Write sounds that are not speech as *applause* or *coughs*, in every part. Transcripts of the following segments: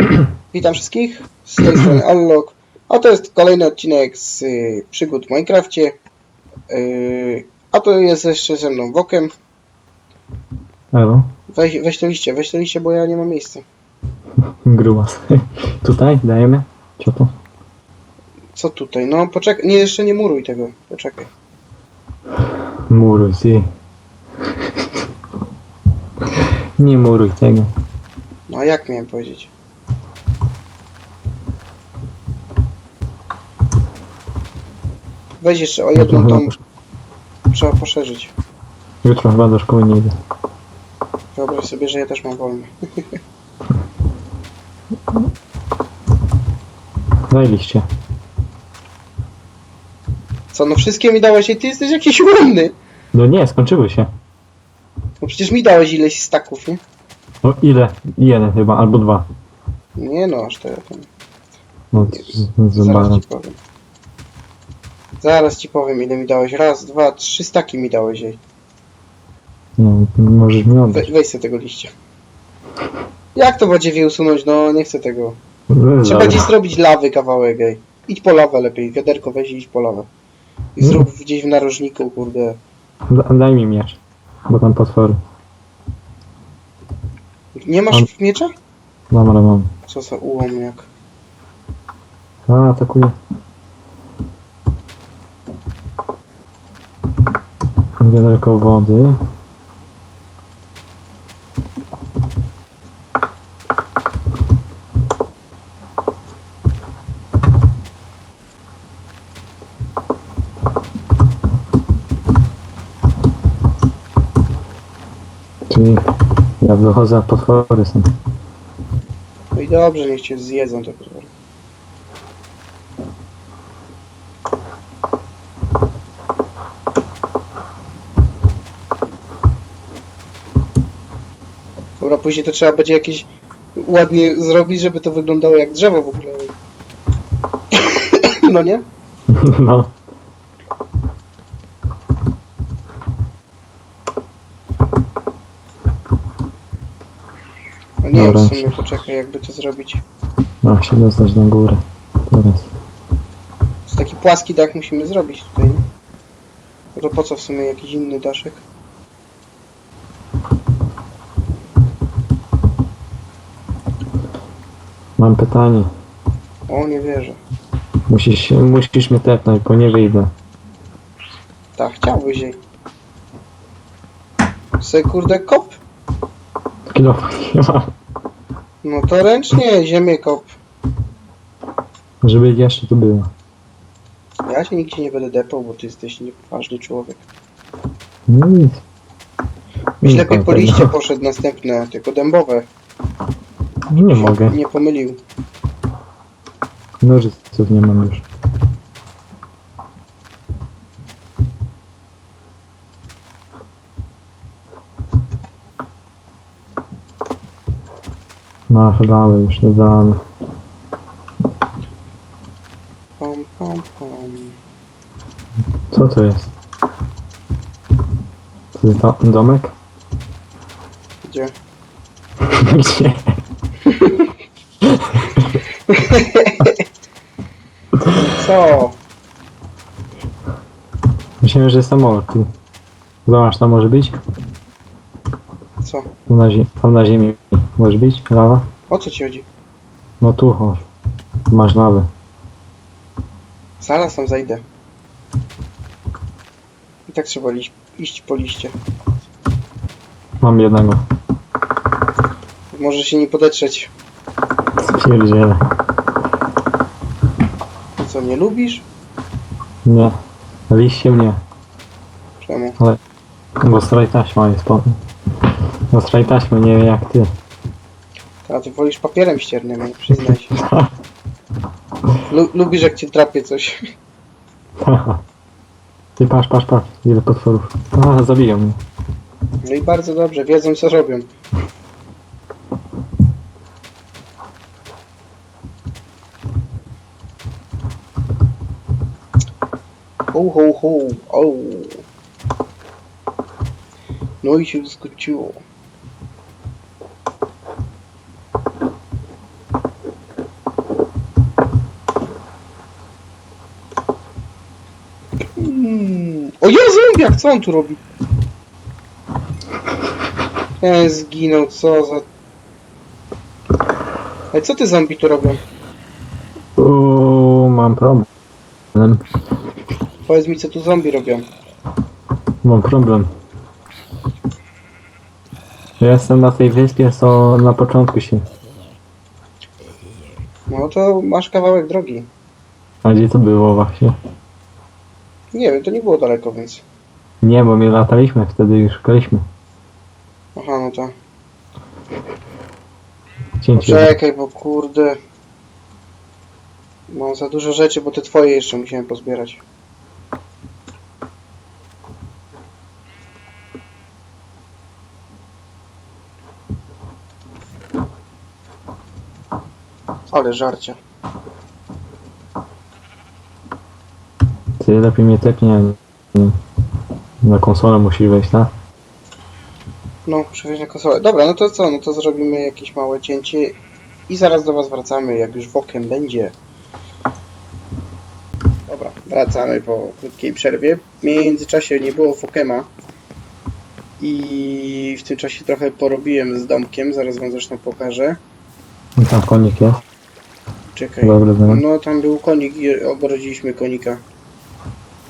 *clears throat* Witam wszystkich, z tej strony Allok, a to jest kolejny odcinek z y, przygód w Minecrafcie. Y, a to jest jeszcze ze mną Wokem. Elo, Weź, weź to liście, weź to liście, bo ja nie mam miejsca. grubas. *laughs* Tutaj dajemy? Co to? Co tutaj? No poczekaj, nie, jeszcze nie muruj tego, poczekaj. Muruj, si. *laughs* Nie muruj tego. No a jak miałem powiedzieć? Weź jeszcze o Jutro jedną chyba, tą, trzeba poszerzyć. jutro chyba do szkoły nie idę. Wyobraź sobie, że ja też mam wolny. *laughs* Daj liście. Co, no wszystkie mi dałeś i ty jesteś jakiś umny. No nie, skończyły się. No przecież mi dałeś ileś staków, nie? O ile? Jeden chyba, albo dwa. Nie no, aż tyle. tam. No, z- z Zaraz ci powiem. Zaraz ci powiem ile mi dałeś. Raz, dwa, trzy staki mi dałeś jej. No, możesz mi We, oddać. weź sobie tego liścia. Jak to będzie usunąć? No nie chcę tego. Trzeba gdzieś zrobić lawy kawałek, ej. Idź po lawę lepiej. Wiaderko weź i idź po lawę. I zrób gdzieś w narożniku, kurde. Da- Daj mi miecz. Bo tam potwory. Nie masz Mam. miecza? Dobra, mam. Co za ułomniak. A, atakuje. Wiaderko wody. Czyli ja wychodzę, a potwory są. No i dobrze, niech cię zjedzą te potwory. Dobra, później to trzeba będzie jakieś ładnie zrobić, żeby to wyglądało jak drzewo w ogóle. *coughs* No nie? No. No nie wiem Dobra. w sumie, poczekaj jakby to zrobić. Ma się dostać na górę. Teraz. Z taki płaski dach musimy zrobić tutaj, nie? No to po co w sumie jakiś inny daszek? Mam pytanie. O, nie wierzę. Musisz, musisz mnie tepnąć, bo nie wyjdę. Tak, chciałbyś jej. Se kurde kop? Kilo nie mam. No to ręcznie ziemię kop. Żeby jeszcze tu było. Ja się nigdzie nie będę depał, bo ty jesteś niepoważny człowiek. No nic. Byś lepiej po liście poszedł następne, tylko dębowe. Nie mogę. Nie pomylił. Nożyców nie mam już. Masz dalej, już nie damy. Pom, pom, pom. Co to jest? To jest do domek? Gdzie? *laughs* Gdzie? Co? Myślałem, że samolot. Ty. Zobacz, tam może być? Co? Tam na, zie- tam na ziemi może być? Lawa? O co ci chodzi? No tu chodź. Masz lawę. Zaraz tam zajdę. I tak trzeba iść po liście. Mam jednego. Może się nie podetrzeć. Pierdziele. Co, nie lubisz? Nie. Liście mnie. Czemu? Bo straj taśma jest po... Bo straj taśmy nie wie jak ty. A ty wolisz papierem ściernym, przyznaj się. *laughs* Lu lubisz jak cię drapie coś. Ty patrz, patrz, patrz. Ile potworów. A, zabiją mnie. No i bardzo dobrze, wiedzą co robią. Ho, ho, ho. O. No i się skoczyło. Mm. O Jezu, jak co on tu robi? E, zginął, co za... Ale co ty zombie tu robią? Uuu, mam problem. Powiedz mi, co tu zombie robią. Mam problem. Ja jestem na tej wyspie, co na początku się. No to masz kawałek drogi. A gdzie to było właśnie? Nie wiem, to nie było daleko, więc... Nie, bo my lataliśmy wtedy już szukaliśmy. Aha, no to... Cięcie. Czekaj, bo kurde... Mam za dużo rzeczy, bo te twoje jeszcze musiałem pozbierać. Ale żarcie. Ty lepiej mnie tepnie. nie. Na konsolę musisz wejść, tak? No, przewieźć na konsolę. Dobra, no to co? No to zrobimy jakieś małe cięcie i zaraz do was wracamy, jak już wokiem będzie. Dobra, wracamy po krótkiej przerwie. W międzyczasie nie było Fokema i w tym czasie trochę porobiłem z domkiem, zaraz wam zresztą pokażę. I tam konik jest. Czekaj. Dobra, dobra. No tam był konik i ogrodziliśmy konika.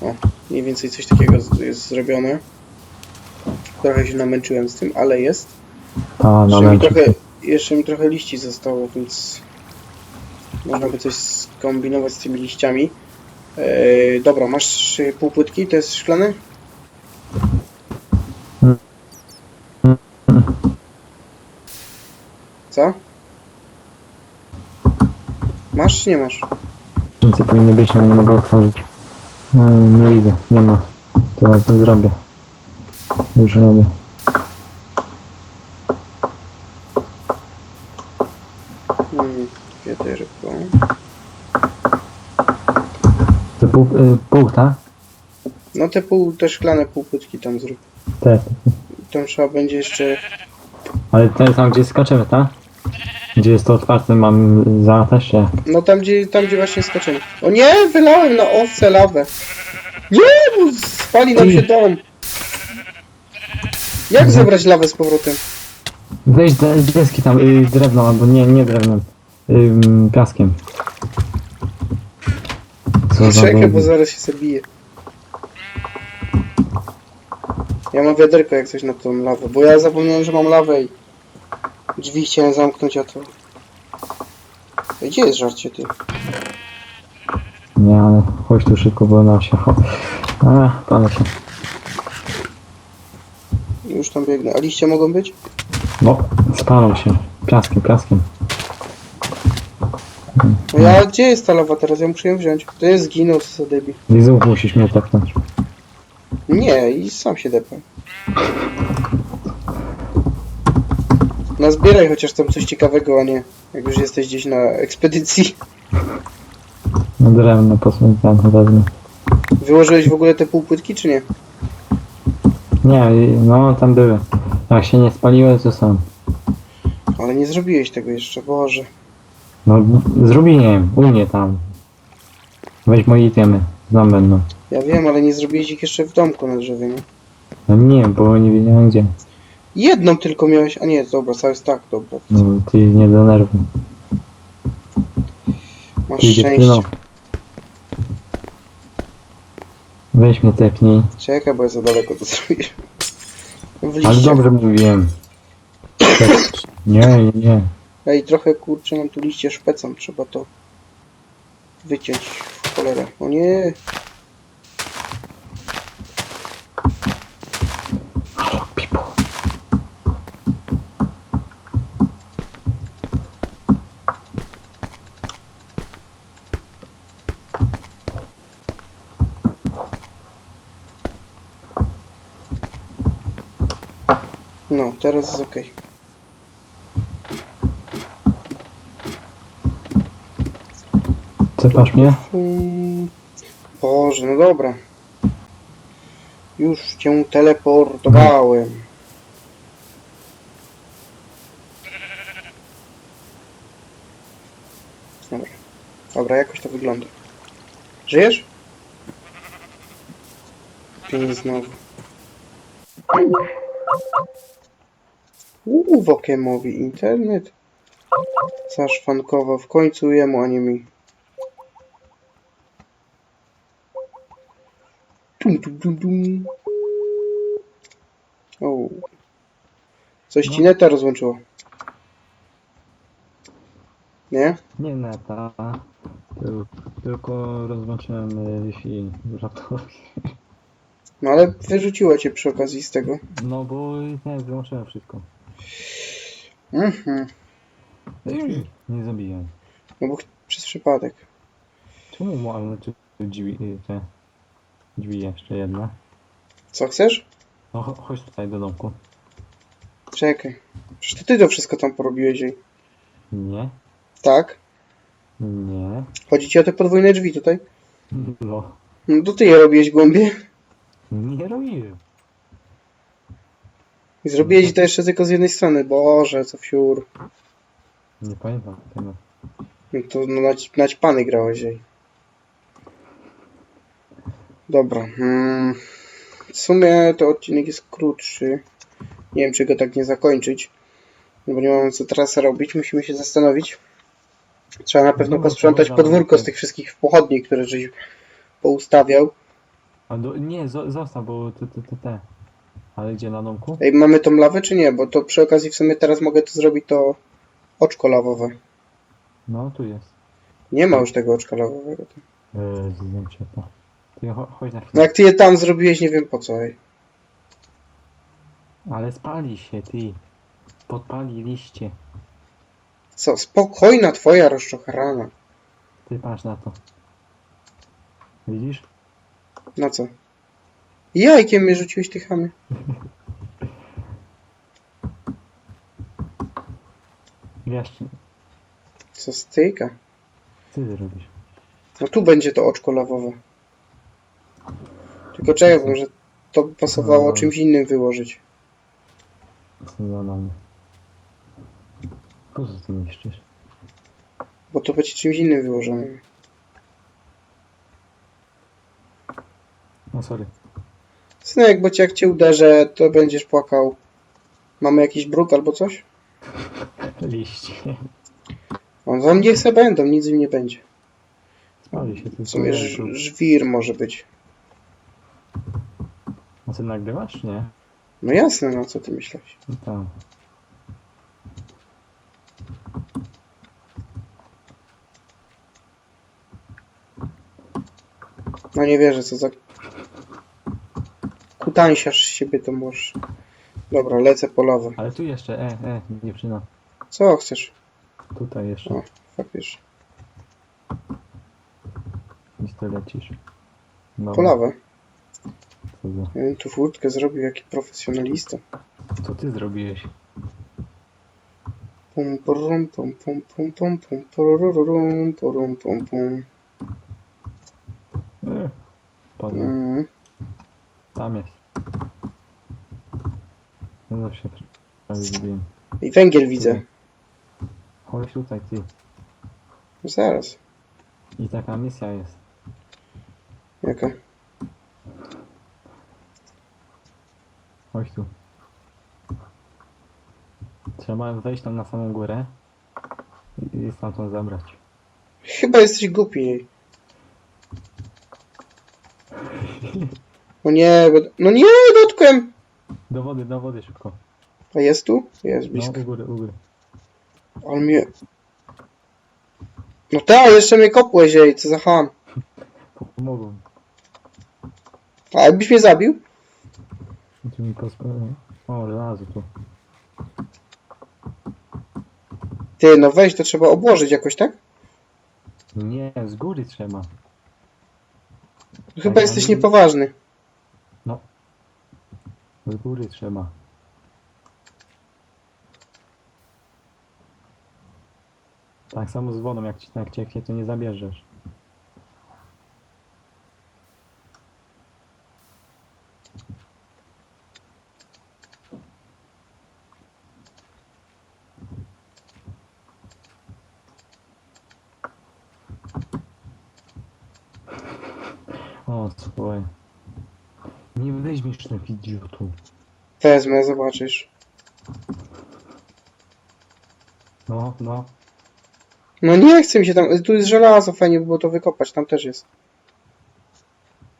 O, mniej więcej coś takiego jest zrobione. Trochę się namęczyłem z tym, ale jest. A, na Jeszcze mi, trochę, jeszcze mi trochę liści zostało, więc można by coś skombinować z tymi liściami. Eee, dobra, masz półpłytki? To jest szklane? Co? Masz czy nie masz? Więcej powinny być, ale nie mogę otworzyć. No, nie widzę, nie ma. To to zrobię. Już robię. Wiaderko. To pół, y, pół tak? No te pół, te szklane półpłytki tam zrób. Te. Tam trzeba będzie jeszcze... Ale te tam gdzie skaczemy, tak? Gdzie jest to otwarte, mam za. No tam gdzie, tam gdzie właśnie skoczymy. O nie, wylałem na owce lawę. Nie, bo spali nam się dom. Jak zebrać lawę z powrotem? Weź de, deski tam, y, drewno, albo nie, nie drewnem. Ym, piaskiem. Co Czekaj, bo zaraz się zabije. Ja mam wiaderko jak coś na tą lawę, bo ja zapomniałem, że mam lawę i drzwi chciałem zamknąć, a to... Gdzie jest żarcie ty? Nie, ale chodź tu szybko, bo nam się... A, palę się. Już tam biegnę. A liście mogą być? No, spalą się. Piaskiem, piaskiem. No ja, gdzie jest ta lawa teraz? Ja muszę ją wziąć. To jest zginął, co za debil. Lizów musisz mnie tepnąć. Nie, i sam się depę. Nazbieraj chociaż tam coś ciekawego, a nie jak już jesteś gdzieś na ekspedycji. No drewno posłucham wezmę. Wyłożyłeś w ogóle te półpłytki, czy nie? Nie, i- no tam były. Jak się nie spaliły, to są. Ale nie zrobiłeś tego jeszcze, Boże. No zrobiłem, u mnie tam. Weź moje itemy, znam będą. Ja wiem, ale nie zrobiłeś ich jeszcze w domku na drzewie, nie? No nie, bo nie wiedziałem gdzie. Jedną tylko miałeś, a nie, dobra, cały tak, dobra. No ty nie denerwuj. Masz Ty szczęście. Weź mnie tepnij. Czekaj, bo ja za daleko to zrobisz. W Ale dobrze mówiłem. Tep- Nie, nie, nie. Ej, trochę kurczę, mam tu liście szpecą, trzeba to wyciąć w cholerę. O nie, no, teraz jest okej. Cepasz mnie? Mm, Boże, no dobra. Już cię teleportowałem. Dobra. Dobra, jakoś to wygląda. Żyjesz? Pięć znowu. Uuu, Wokemowi internet. Zaszwankował w końcu jemu, a nie mi. Tum, tum, tum, tum. O. Coś ci No. neta rozłączyło. Nie? Nie neta. Tyl- Tylko rozłączyłem Wi-Fi w laptopie. No ale wyrzuciło cię przy okazji z tego. No bo nie, wyłączyłem wszystko. Mhm. Nie zabijaj. No bo ch- przez przypadek. Czemu mu, ale czy drzwi, y, te drzwi jeszcze jedna? Co chcesz? No cho- chodź tutaj do domku. Czekaj. Przecież to ty to wszystko tam porobiłeś jej. Nie, Tak? nie, Chodzi ci o te podwójne drzwi tutaj? no, No to ty je robiłeś głębiej. nie robiłem. I zrobiłeś to jeszcze tylko z jednej strony. Boże, co wsiur. Nie pamiętam tego. No to no, nać, naćpany grałeś jej. Dobra. Hmm. W sumie to odcinek jest krótszy. Nie wiem, czy go tak nie zakończyć. No bo nie mamy co teraz robić. Musimy się zastanowić. Trzeba na pewno Dobra, posprzątać to dobra, podwórko z tych wszystkich pochodni, które żeś poustawiał. A do, nie, zo, zostaw, bo te, te, te, te. Ale gdzie na domku? Ej, mamy tą lawę czy nie? Bo to przy okazji w sumie teraz mogę to zrobić to oczko lawowe. No, tu jest. Nie ma już tego oczka lawowego. Eee, zdjęcie to. Ty cho, chodź na No chwilę. jak ty je tam zrobiłeś, nie wiem po co. Ej. Ale spali się, ty. Podpaliliście. Co, spokojna twoja rozczochrana. Ty patrz na to. Widzisz? Na co? Jajkiem mnie rzuciłeś ty chamy. Wiesz, Co styka? co ty robisz? No tu będzie to oczko lawowe. Tylko czekaj, bo może to by pasowało No. czymś innym wyłożyć. Co za? Po co ty niszczysz? Bo to będzie czymś innym wyłożone. No sorry. Synek, bo cię jak cię uderzę, to będziesz płakał. Mamy jakiś bruk albo coś? Liście. On za mnie se będą, nic im nie będzie. Spali się tylko. W sumie ż- żwir może być. A ty nagrywasz? Nie. No jasne, no co ty myślałeś? No tam. No nie wierzę, co za... Kutańsiarz siebie to możesz. Dobra, lecę po lawę. Ale tu jeszcze, e, e, dziewczyna. Co chcesz? Tutaj jeszcze. O. Faktycznie. Gdzieś ty lecisz. Dobra, Po lawę. Co, za- Ja bym tu furtkę zrobił, jaki profesjonalista. co ty zrobiłeś? Pum, purum, pum, pum, pum, pum, pum, purururum, purum, pum, pum. E, Padłem. Mm. Tam jest. No zawsze prawie zrobiłem. I węgiel widzę. Chodź tutaj, ty. Zaraz. I taka misja jest. Jaka? Chodź tu. Trzeba wejść tam na samą górę i, i stamtąd zabrać. Chyba jesteś głupi. *laughs* O nie, bo... No nie, dotkłem! Do wody, do wody szybko. A jest tu? Jest No, blisko. u góry, u góry. On mnie... No tak, jeszcze mnie kopłeś jej, co za ham. Pomogą. A jakbyś mnie zabił? Tu mi posp- O, żelazo tu. Ty, no weź, to trzeba obłożyć jakoś, tak? Nie, z góry trzeba. Chyba Ale jesteś on- niepoważny. Z góry trzeba. Tak samo z wodą, jak, ci, jak cieknie, to nie zabierzesz. O, swoje. Nie weźmiesz na idiotu. Wezmę, zobaczysz. No, no. No nie chcę mi się tam. Tu jest żelazo, fajnie by było to wykopać, tam też jest.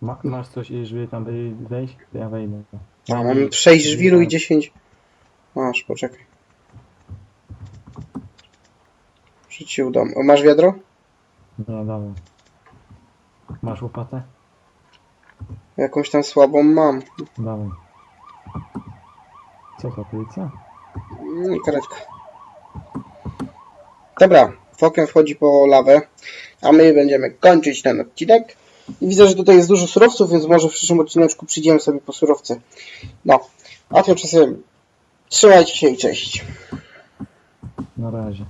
Ma, masz coś, żeby tam wej- wejść? To ja wejdę. A mam 6 żwiru i 10. Masz, poczekaj. Czy ci uda? O, Masz wiadro? Nie, dawaj. Masz łopatę? Jakąś tam słabą mam. Dawaj. Co to, policja? Nie, karetka. Dobra, Fokiem wchodzi po lawę, a my będziemy kończyć ten odcinek. I widzę, że tutaj jest dużo surowców, więc może w przyszłym odcineczku przyjdziemy sobie po surowce. No, a tymczasem trzymajcie się i cześć. Na razie.